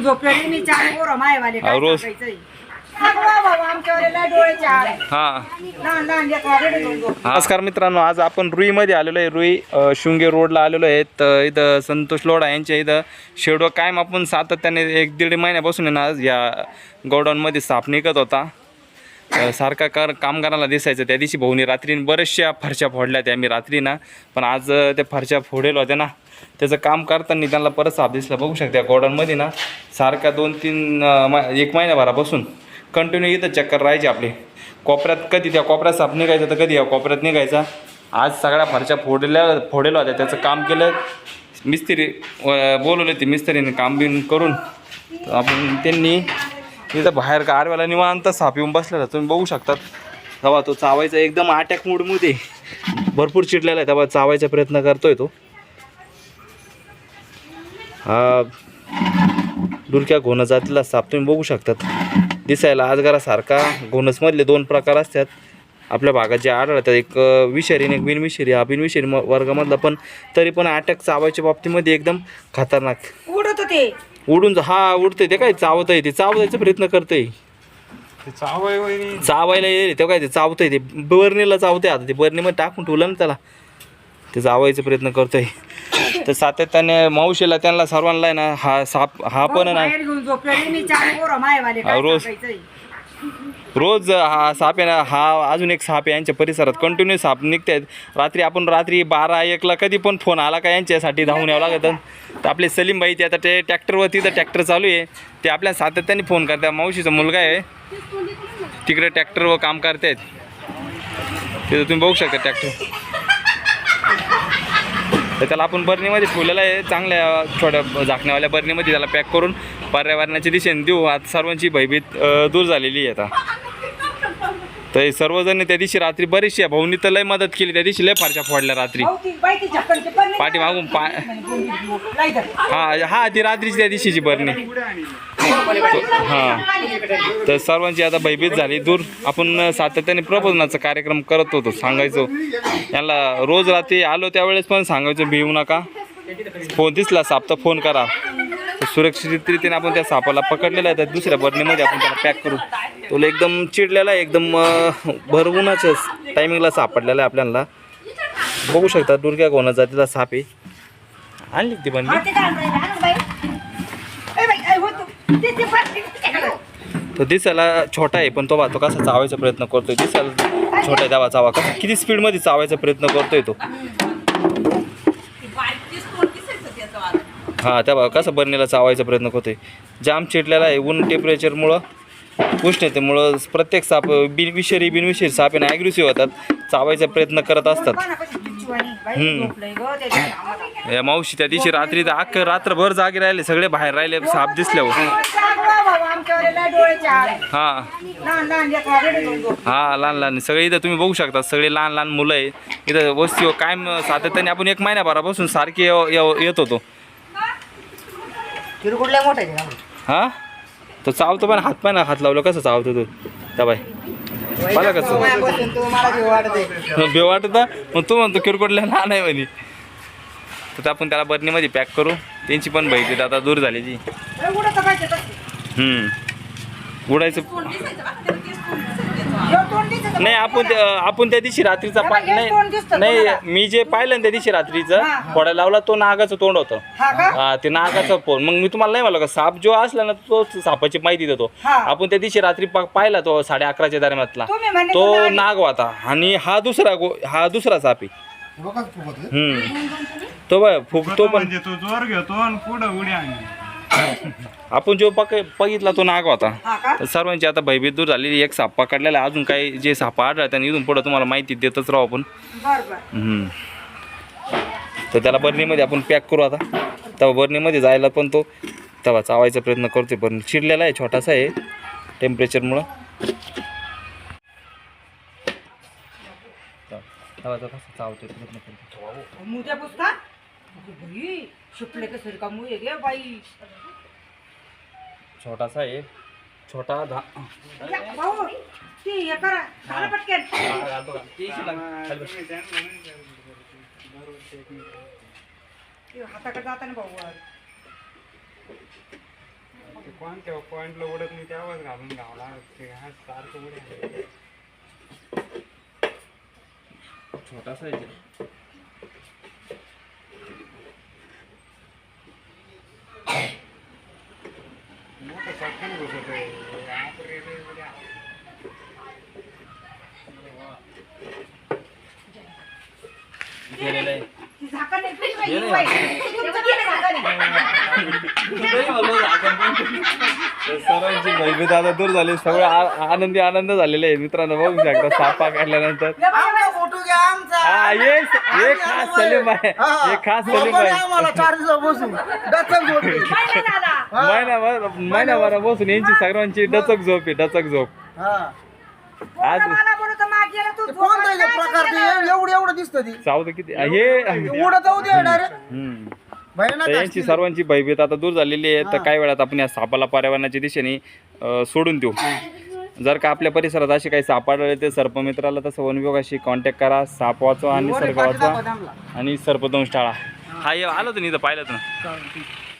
घेऊन झोपलेली मी चार पोरं मायवाले काय अहो, रोज- सांगायचंय? हा लहान लहान लेकरं रडत. नमस्कार मित्रांनो आज आपण रुईमध्ये आलेलो आहे. रुई अ, शृंगे रोडला आलेलो आहे. तर इथं संतोष लोढा यांच्या इथं शेडो कायम आपण सातत्याने एक दीड महिन्यापासून आहे ना आज या गोडाऊनमध्ये साप निघत होता. सारखा कर कामगाराला दिसायचं. त्या दिवशी भाऊनी रात्री बऱ्याचशा फरशा फोडल्या त्या मी रात्री ना पण आज त्या फरशा फोडेल होत्या ना त्याचं काम करताना त्यांना परत साप दिसला. बघू शकता गोडाऊनमध्ये ना सारखा दोन तीन मा- एक महिन्याभरापासून कंटिन्यू इथं चक्कर राहायचे आपले. कोपऱ्यात कधी त्या कोपऱ्यात साप निघायचा तर कधी या कोपऱ्यात निघायचा. आज सगळ्या फरशा फोडल्या फोडेल होत्या. त्याचं काम केलं. मिस्त्री बोलवले ते मिस्त्रीने काम बिन करून. आपण त्यांनी इथं बाहेर गारव्याला निवांत साप येऊन बसलेला तुम्ही बघू शकतात. तेव्हा तो चावायचा एकदम अटॅक मूडमध्ये. भरपूर चिडलेला आहे. तेव्हा चावायचा प्रयत्न करतोय तो. हा. डुलक्या घोणं जातीला साप. तुम्ही बघू शकतात. दिसायला आजगारासारखा. घोणसमधले दोन प्रकार असतात. आपल्या भागात जे आढळतात एक विषारी आणि एक बिनविषारी. हा बिनविषारी म- वर्गामधला पण तरी पण अटॅक चावायच्या बाबतीमध्ये एकदम खतरनाक. उडत होते. उडून जा- हा उडतंय ते काय चावत आहे ते चावण्याचा प्रयत्न करतंय. चावायला येईल तेव्हा काय ते चावतंय ते बर्नीला चावतंय आता ते बर्नीमध्ये टाकून ठेवलं ना त्याला. ते चावायचा प्रयत्न करतोय. तर सातत्याने मावशीला त्यांना सर्वांना आहे ना हा साप हा पण आहे ना बाहेर घेऊन झोपलेली मी चार पोरं मायवाले काय अहो, रोज- सांगायचंय? रोज हा साप आहे ना हा अजून एक साप यांच्या परिसरात कंटिन्यू साप निघत आहेत रात्री आपण रात्री बारा एकला कधी पण फोन आला का यांच्यासाठी धावून यावं लागत. तर आपले सलीमबाई ते आता ते ट्रॅक्टरवरती तिथं ट्रॅक्टर चालू आहे. ते आपल्या सातत्याने फोन करतात. मावशीचा मुलगा आहे. तिकडे ट्रॅक्टरवर काम करतायत. तिथं तुम्ही बघू शकता ट्रॅक्टर तर त्याला आपण बरणीमध्ये ठेवलेलं आहे. चांगल्या छोट्या झाकण्यावाल्या बर्नीमध्ये त्याला पॅक करून पर्यावरणाच्या दिशेने देऊ. आता सर्वांची भयभीत दूर झालेली आहे आता. तर सर्वजण त्या दिवशी रात्री बरीचशी आहे. भाऊनी तर लय मदत केली. त्या दिवशी लय फारशा फोडल्या रात्री. नाही. पाठीमागून पा. हा हा ती रात्रीची त्या दिवशीची बरणी. हां. तर सर्वांची आता भयभीत झाली. दूर आपण सातत्याने प्रबोधनाचा कार्यक्रम करत होतो. सांगायचो. यांना रोज रात्री आलो त्यावेळेस पण सांगायचो भिवू नका. फोन दिसला साप तर फोन करा. तर सुरक्षित रीतीने आपण त्या सापाला पकडलेला आहे. तर दुसऱ्या बर्नीमध्ये आपण त्याला पॅक करू तो एकदम चिडलेला आहे. एकदम भरवूनच टायमिंगला सापडलेला आहे आपल्याला. बघू शकता दुर्ग्या गोणा जातीला साप आहे. आणली ती बंदी? हा, ते. दिसायला छोटा आहे पण तो बा तो कसा चावायचा प्रयत्न करतोय. दिसायला छोटा आहे त्यावा चावा. कसा किती स्पीडमध्ये चावायचा प्रयत्न करतोय तो. हां त्या बा कसं बरणीला चावायचा प्रयत्न करतोय. जाम चिडलेला आहे ऊन टेम्परेचरमुळं उष्णतेमुळं प्रत्येक साप बिनविषारी बिनविषारी साप ना ॲग्रेसिव्ह होतात. चावायचा प्रयत्न करत असतात. हम्म. या मावशी त्या दिवशी रात्री तर अख्खं रात्रभर जागे राहिले सगळे बाहेर राहिले साप दिसल्यावर. अगं हां लहान लहान हा लहान लहान सगळे इथं तुम्ही बघू शकता सगळे लहान लहान मुलं आहे. इथं वस्ती कायम सातत्याने आपण एक महिन्याभरापासून सारखी येव- येत होतो. आहे? हा? तो चावतो पण हात पाय ना हात लावलं. कसं चावतो तो? त्या बाय कसं? मला वाटत. आहे. बे वाटत? मग तू म्हणतो किरकोडल्या लहान आहे म्हणे. तर आपण त्याला बर्नीमध्ये पॅक करू. त्यांची पण भैती आता दूर झाली ती. हम्म. उडायचं. नाही आपण त्या- आपण त्या दिवशी रात्रीचा पा हे तोंड दिसतं नाही? नाही मी जे पाहिलं ना त्या दिवशी रात्रीचं हा. फोडायला लावला तो नागाचं तोंड होतं हा का? हा ते नागाचा फोन मग मी तुम्हाला नाही म्हणलं का साप जो असला ना तो सापाची माहिती देतो हा. आपण त्या दिवशी रात्री पा- पाहिला तो साडे अकराच्या दरम्यानला तुम्ही म्हणे तो. नाग होता आणि हा दुसरा गो हा दुसरा साप आहे हम्म तो बघ फुकतो पण म्हणजे तो जोर घेतो आणि पुढं उडी आणली आपण जो पक बघितला तो नाग होता. सर्वांची आता भयभीत दूर झालेली एक साप पकडलेला. अजून काही जे साप आढळतात आणि इथून पुढे तुम्हाला माहिती देतच राहू आपण. बर बर. हम्म. तर त्याला बर्नीमध्ये आपण पॅक करू आता. तेव्हा बर्नीमध्ये जायला पण तो तेव्हा चावायचा प्रयत्न करतोय. पण चिडलेला आहे छोटासा आहे टेम्परेचरमुळं तेव्हा चावतोय प्रयत्न करतो बाई शिपले का सर का मुये गे बाई? छोटासा आहे छोटा धा या, भाऊ ती हे करा झालं पटकन. ते हाताकडे जाताना भाऊ वर. कोणत्या पॉइंटला उडत नाही त्यावर घालून घावला ते हा सारखं छोटासा आहे मोठं सटकन घुसत आहे बापरे रे गेलेलं आहे झाकण नाही तुझी बाई, झाकण बाई. तुमचं गेलं झाकण आहे. सर्वांची भयभीत आता दूर झाली. सगळं आ- आनंदी आनंद झालेले आहे मित्रांनो. बघू शकता सापा काढल्यानंतर. या बाई, या बाई. फोटो घ्या आमचा. हा ये ये खास सलीम आहे. हे. खास सलीम आहे. आम्हाला चार दिवस बसून. झोपली. महिनाभर महिनाभर बसून यांची सर्वांची डचक झोप आहे डचक झोप. हा. आज- मला तू ते कोणतं प्रकार ते? एवढं एवढं दिसतं ती. किती हे उडत जाऊ दे डायरेक्ट हम्म. तर यांची. सर्वांची भयभीत आता दूर झालेली आहे. तर काही वेळात आपण या सापाला पर्यावरणाच्या दिशेने सोडून देऊ. जर का आपल्या परिसरात असे काही साप आढळले ते सर्पमित्राला तसं वन विभागाशी कॉन्टॅक्ट करा. साप वाचवा आणि सर्प वाचवा. आणि सर्पदंश टाळा. हा. आलं तर नाही इथं पाहिलं तर ठीक.